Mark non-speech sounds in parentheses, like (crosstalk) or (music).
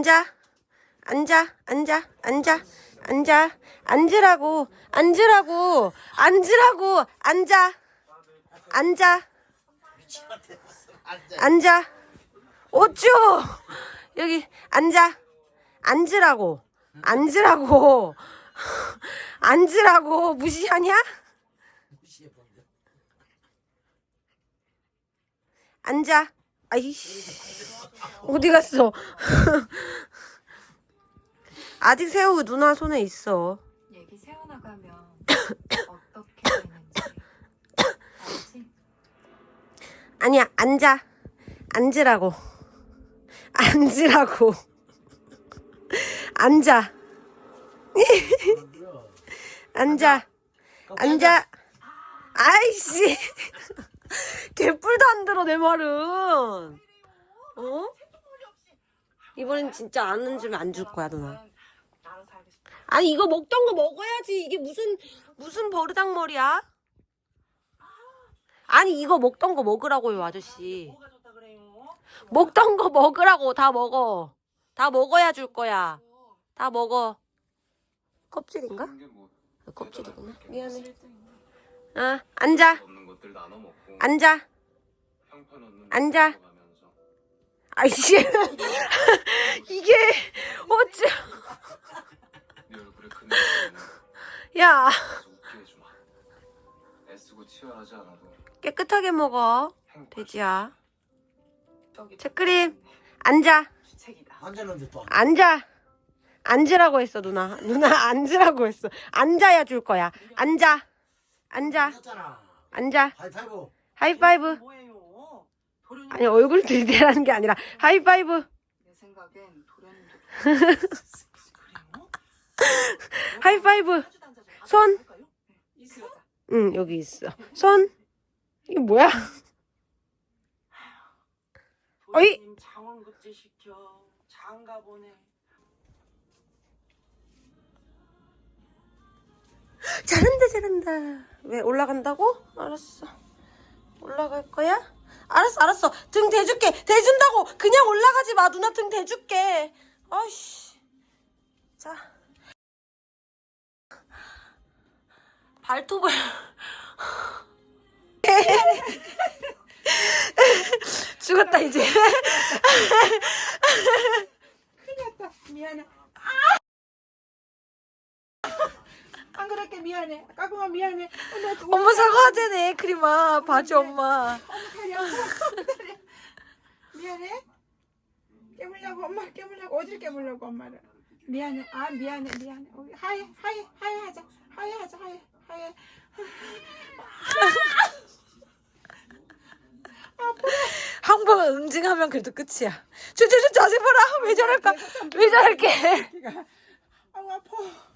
앉아. 앉아. 앉아. 앉아. 앉아. 앉으라고. 앉으라고. 앉으라고. 앉아. 앉아. 앉아. 어쭈. 여기 앉아. 앉으라고. 앉으라고. 앉으라고. 무시하냐? 앉아. 아이씨. 어디 갔어? (laughs) 아직 새우 누나 손에 있어. 얘기 세워나가면 (coughs) 어떻게 되는지 알지? 아니야, 앉아. 앉으라고. 앉으라고. 앉아. 앉아. 앉아. 아이씨. (laughs) 개뿔도 안 들어, 내 말은. 어? 이번엔 진짜 안 주면 안 줄 거야, 누나. 아니, 이거 먹던 거 먹어야지. 이게 무슨, 무슨 버르장머리야? 아니, 이거 먹던 거 먹으라고요, 아저씨. 먹던 거 먹으라고, 다 먹어. 다 먹어야 줄 거야. 다 먹어. 껍질인가? 뭐 껍질이구나. 미안해. 아, 앉아. 것들 나눠 먹고 앉아. 형편없는 앉아. 거 가면서 아이씨. 이게, 어째. 네 얼굴에 야, 웃게 해주마 애쓰고 치열하지 않아도 깨끗하게 먹어. 행복할 돼지야. 책크림, 앉아. 주책이다. 앉았는데 또 앉아. 앉으라고 했어, 누나. 누나, 앉으라고 했어. 앉아야 줄 거야. 앉아. 앉아. 앉았잖아. 앉아. 하이파이브. 하이파이브. 뭐예요? 도련님 아니, 얼굴 들이대라는 게 아니라, 하이파이브. 내 생각엔 도련님도 (laughs) 그래요? 하이파이브. 앉아서 손. 할까요? 있어. 응, 여기 있어. 손. 이게 뭐야? 어이. 도련님 장원급제 시켜 장가 보내. 왜 올라간다고? 알았어. 올라갈 거야? 알았어, 알았어. 등 대줄게. 대준다고. 그냥 올라가지 마. 누나 등 대줄게. 아이씨. 자. 발톱을. (laughs) 죽었다, 이제. 미안해. 안 그럴게 미안해. 까꿍아 미안해. 엄마 좀 엄마 사과하자네, 크리마. 봐줘, 엄마. (laughs) 미안해. 깨물려고 엄마 깨물려고 어디를 깨물려고 엄마를. 미안해. 아 미안해 미안해. 우리 하이 하이 하이 하자. 하이 하자 하이 하이. 한 번 응징하면 그래도 끝이야. 저 저 저 자세 봐라. 왜 저럴까? 왜 저럴게? 아우 아파.